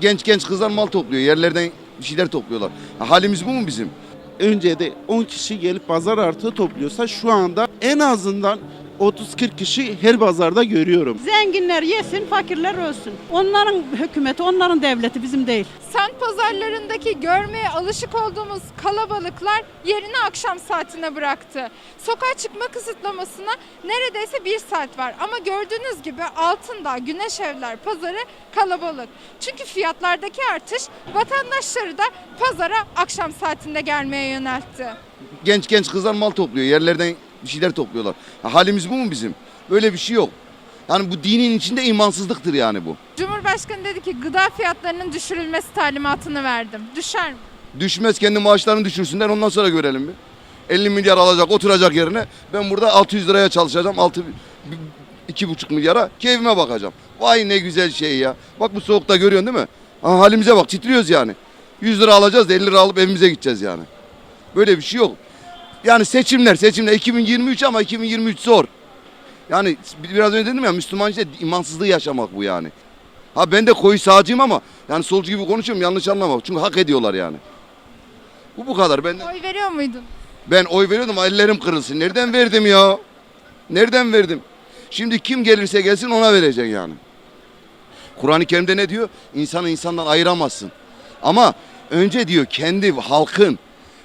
Genç genç kızlar mal topluyor. Yerlerden bir şeyler topluyorlar. Ha, halimiz bu mu bizim? önce de 10 kişi gelip pazar artığı topluyorsa şu anda en azından 30-40 kişi her pazarda görüyorum. Zenginler yesin, fakirler ölsün. Onların hükümeti, onların devleti bizim değil. Semt pazarlarındaki görmeye alışık olduğumuz kalabalıklar yerini akşam saatine bıraktı. Sokağa çıkma kısıtlamasına neredeyse bir saat var ama gördüğünüz gibi altında Güneş Evler pazarı kalabalık. Çünkü fiyatlardaki artış vatandaşları da pazara akşam saatinde gelmeye yöneltti. Genç genç kızlar mal topluyor. Yerlerden bir şeyler topluyorlar. Ha, halimiz bu mu bizim? Böyle bir şey yok. Yani bu dinin içinde imansızlıktır yani bu. Cumhurbaşkanı dedi ki gıda fiyatlarının düşürülmesi talimatını verdim. Düşer mi? Düşmez kendi maaşlarını düşürsünler ondan sonra görelim bir. 50 milyar alacak oturacak yerine ben burada 600 liraya çalışacağım 6 2,5 milyara keyfime bakacağım. Vay ne güzel şey ya. Bak bu soğukta görüyorsun değil mi? Ha, halimize bak titriyoruz yani. 100 lira alacağız da 50 lira alıp evimize gideceğiz yani. Böyle bir şey yok. Yani seçimler seçimler 2023 ama 2023 zor. Yani biraz önce dedim ya Müslüman işte imansızlığı yaşamak bu yani. Ha ben de koyu sağcıyım ama yani solcu gibi konuşuyorum yanlış anlama. Çünkü hak ediyorlar yani. Bu bu kadar. Ben Oy veriyor muydun? ben oy veriyordum ellerim kırılsın. Nereden verdim ya? Nereden verdim? Şimdi kim gelirse gelsin ona vereceksin yani. Kur'an-ı Kerim'de ne diyor? İnsanı insandan ayıramazsın. Ama önce diyor kendi halkın.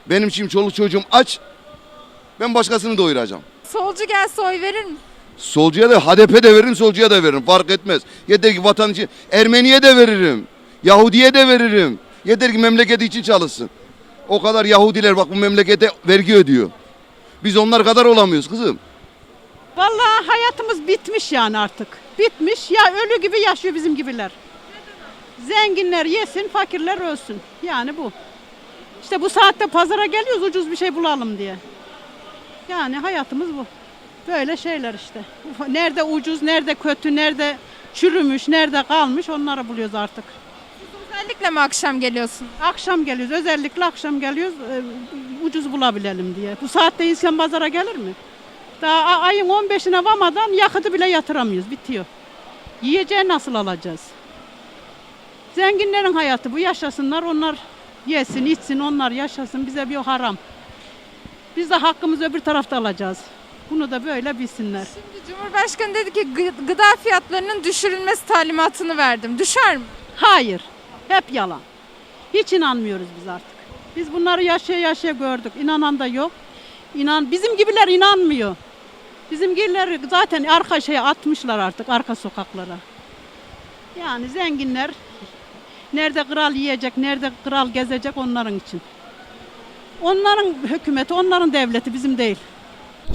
Benim şimdi çoluk çocuğum aç. Ben başkasını doyuracağım. Solcu gelse oy verir mi? Solcuya da HDP de veririm, solcuya da veririm. Fark etmez. Yeter ki vatan için Ermeniye de veririm. Yahudiye de veririm. Yeter ki memleketi için çalışsın. O kadar Yahudiler bak bu memlekete vergi ödüyor. Biz onlar kadar olamıyoruz kızım. Vallahi hayatımız bitmiş yani artık. Bitmiş ya ölü gibi yaşıyor bizim gibiler. Zenginler yesin, fakirler ölsün. Yani bu. İşte bu saatte pazara geliyoruz ucuz bir şey bulalım diye. Yani hayatımız bu. Böyle şeyler işte. Nerede ucuz, nerede kötü, nerede çürümüş, nerede kalmış onları buluyoruz artık. Özellikle mi akşam geliyorsun? Akşam geliyoruz, özellikle akşam geliyoruz e, ucuz bulabilelim diye. Bu saatte insan pazara gelir mi? Daha a- ayın 15'ine varmadan yakıtı bile yatıramıyoruz, bitiyor. Yiyeceği nasıl alacağız? Zenginlerin hayatı bu, yaşasınlar, onlar yesin, içsin, onlar yaşasın, bize bir haram. Biz de hakkımızı öbür tarafta alacağız. Bunu da böyle bilsinler. Şimdi Cumhurbaşkanı dedi ki gı- gıda fiyatlarının düşürülmesi talimatını verdim. Düşer mi? Hayır. Hep yalan. Hiç inanmıyoruz biz artık. Biz bunları yaşaya yaşaya gördük. İnanan da yok. İnan bizim gibiler inanmıyor. Bizim gibiler zaten arka şeye atmışlar artık arka sokaklara. Yani zenginler nerede kral yiyecek, nerede kral gezecek onların için. Onların hükümeti, onların devleti bizim değil.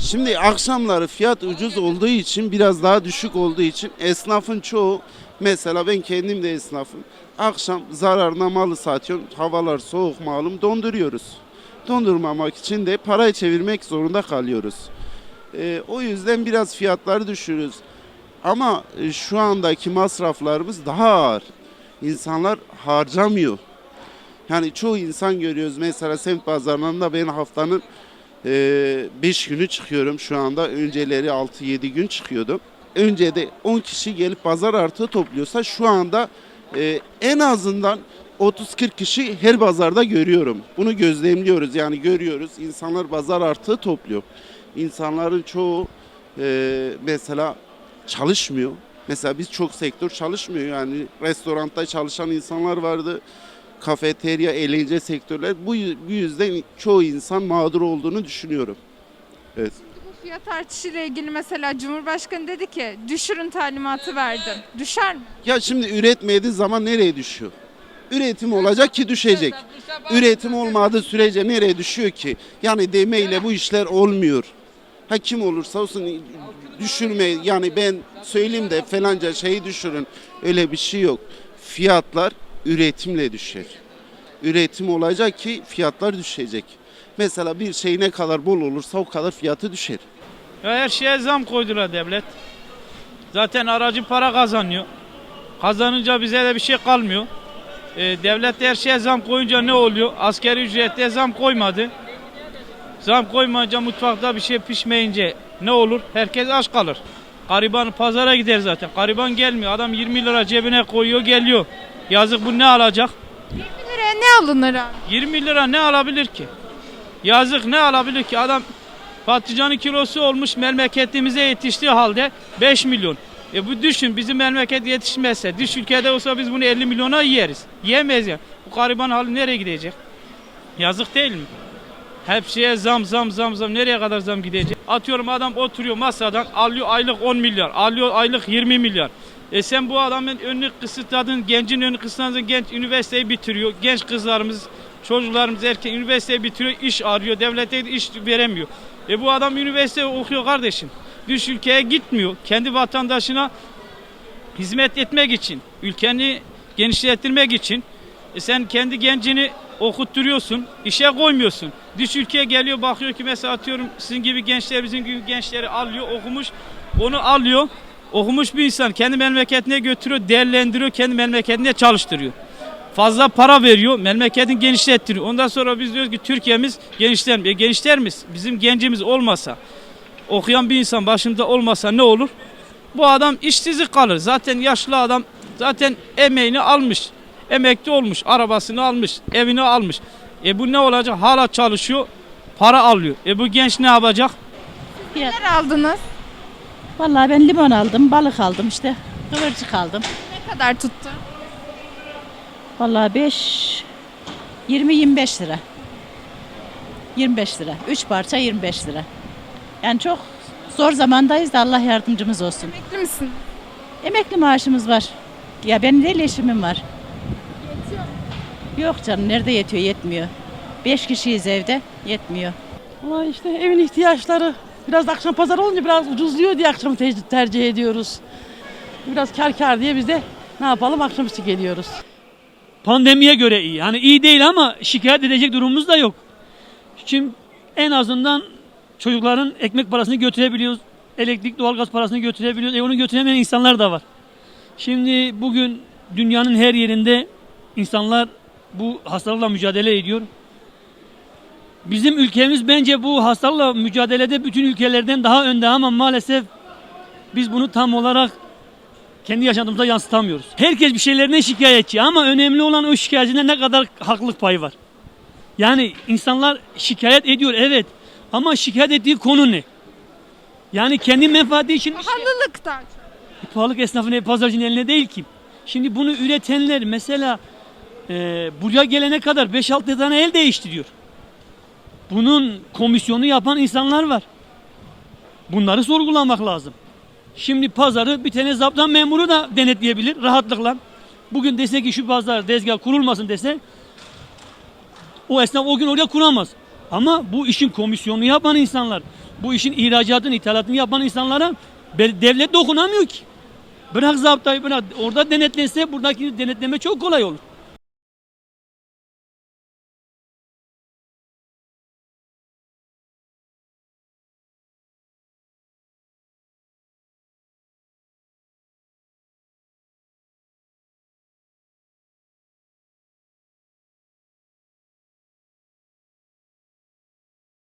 Şimdi akşamları fiyat ucuz olduğu için biraz daha düşük olduğu için esnafın çoğu mesela ben kendim de esnafım. Akşam zararına malı satıyorum. Havalar soğuk malum donduruyoruz. Dondurmamak için de parayı çevirmek zorunda kalıyoruz. Ee, o yüzden biraz fiyatları düşürüyoruz. Ama e, şu andaki masraflarımız daha ağır. İnsanlar harcamıyor. Yani çoğu insan görüyoruz. Mesela semt pazarlarında ben haftanın 5 günü çıkıyorum şu anda. Önceleri 6-7 gün çıkıyordum. Önce de 10 kişi gelip pazar artığı topluyorsa şu anda e, en azından 30-40 kişi her pazarda görüyorum. Bunu gözlemliyoruz yani görüyoruz. İnsanlar pazar artığı topluyor. İnsanların çoğu e, mesela çalışmıyor. Mesela biz çok sektör çalışmıyor yani restoranda çalışan insanlar vardı kafeterya, eğlence sektörler bu, yü- bu yüzden çoğu insan mağdur olduğunu düşünüyorum. Evet. Bu fiyat artışıyla ilgili mesela Cumhurbaşkanı dedi ki düşürün talimatı verdim. Düşer mi? Ya şimdi üretmediği zaman nereye düşüyor? Üretim olacak ki düşecek. Üretim olmadığı sürece nereye düşüyor ki? Yani demeyle bu işler olmuyor. Ha kim olursa olsun düşürme yani ben söyleyeyim de falanca şeyi düşürün. Öyle bir şey yok. Fiyatlar üretimle düşer. Üretim olacak ki fiyatlar düşecek. Mesela bir şey ne kadar bol olursa o kadar fiyatı düşer. Ya her şeye zam koydular devlet. Zaten aracı para kazanıyor. Kazanınca bize de bir şey kalmıyor. Ee, devlet de her şeye zam koyunca ne oluyor? Askeri ücrette zam koymadı. Zam koymayınca mutfakta bir şey pişmeyince ne olur? Herkes aç kalır. Gariban pazara gider zaten. Gariban gelmiyor. Adam 20 lira cebine koyuyor geliyor. Yazık bu ne alacak? 20 liraya ne alınır abi? 20 lira ne alabilir ki? Yazık ne alabilir ki? Adam patlıcanın kilosu olmuş memleketimize yetiştiği halde 5 milyon. E bu düşün bizim memleket yetişmezse dış ülkede olsa biz bunu 50 milyona yeriz. Yemeyiz ya. Bu gariban hali nereye gidecek? Yazık değil mi? Hep şeye zam zam zam zam nereye kadar zam gidecek? Atıyorum adam oturuyor masadan alıyor aylık 10 milyar, alıyor aylık 20 milyar. E sen bu adamın önünü kısıtladın, gencin önünü kısıtladın, genç üniversiteyi bitiriyor. Genç kızlarımız, çocuklarımız erken üniversiteyi bitiriyor, iş arıyor, devlete de iş veremiyor. E bu adam üniversite okuyor kardeşim. Dış ülkeye gitmiyor. Kendi vatandaşına hizmet etmek için, ülkeni genişlettirmek için e sen kendi gencini okutturuyorsun, işe koymuyorsun. Dış ülkeye geliyor bakıyor ki mesela atıyorum sizin gibi gençler bizim gibi gençleri alıyor, okumuş, onu alıyor. Okumuş bir insan kendi memleketine götürüyor, değerlendiriyor, kendi memleketine çalıştırıyor. Fazla para veriyor, memleketin genişlettiriyor. Ondan sonra biz diyoruz ki Türkiye'miz genişler, e genişler mi? Bizim gencimiz olmasa, okuyan bir insan başımda olmasa ne olur? Bu adam işsizlik kalır. Zaten yaşlı adam zaten emeğini almış. Emekli olmuş, arabasını almış, evini almış. E bu ne olacak? Hala çalışıyor, para alıyor. E bu genç ne yapacak? Neler aldınız? Vallahi ben limon aldım, balık aldım işte. Kıvırcık aldım. Ne kadar tuttu? Vallahi 5 20 25 lira. 25 lira. 3 parça 25 lira. Yani çok zor zamandayız da Allah yardımcımız olsun. Emekli misin? Emekli maaşımız var. Ya benim değil eşimin var. Yok canım nerede yetiyor yetmiyor. 5 kişiyiz evde yetmiyor. Ama işte evin ihtiyaçları biraz da akşam pazar olunca biraz ucuzluyor diye akşam te- tercih ediyoruz. Biraz kar kar diye biz de ne yapalım akşamüstü geliyoruz. pandemiye göre iyi. Yani iyi değil ama şikayet edecek durumumuz da yok. Şimdi en azından çocukların ekmek parasını götürebiliyoruz. Elektrik, doğalgaz parasını götürebiliyoruz. E onu götüremeyen insanlar da var. Şimdi bugün dünyanın her yerinde insanlar bu hastalıkla mücadele ediyor. Bizim ülkemiz bence bu hastalıkla mücadelede bütün ülkelerden daha önde ama maalesef biz bunu tam olarak kendi yaşantımıza yansıtamıyoruz. Herkes bir şeylerine şikayetçi ama önemli olan o şikayetinde ne kadar haklılık payı var. Yani insanlar şikayet ediyor evet ama şikayet ettiği konu ne? Yani kendi menfaati için Pahalılık da. pahalılık esnafın pazarcının eline değil ki. Şimdi bunu üretenler mesela e, buraya gelene kadar 5-6 tane el değiştiriyor. Bunun komisyonu yapan insanlar var. Bunları sorgulamak lazım. Şimdi pazarı bir tane zaptan memuru da denetleyebilir rahatlıkla. Bugün dese ki şu pazar tezgah kurulmasın dese o esnaf o gün oraya kuramaz. Ama bu işin komisyonunu yapan insanlar, bu işin ihracatını, ithalatını yapan insanlara devlet dokunamıyor ki. Bırak zaptayı bırak. Orada denetlense buradaki denetleme çok kolay olur.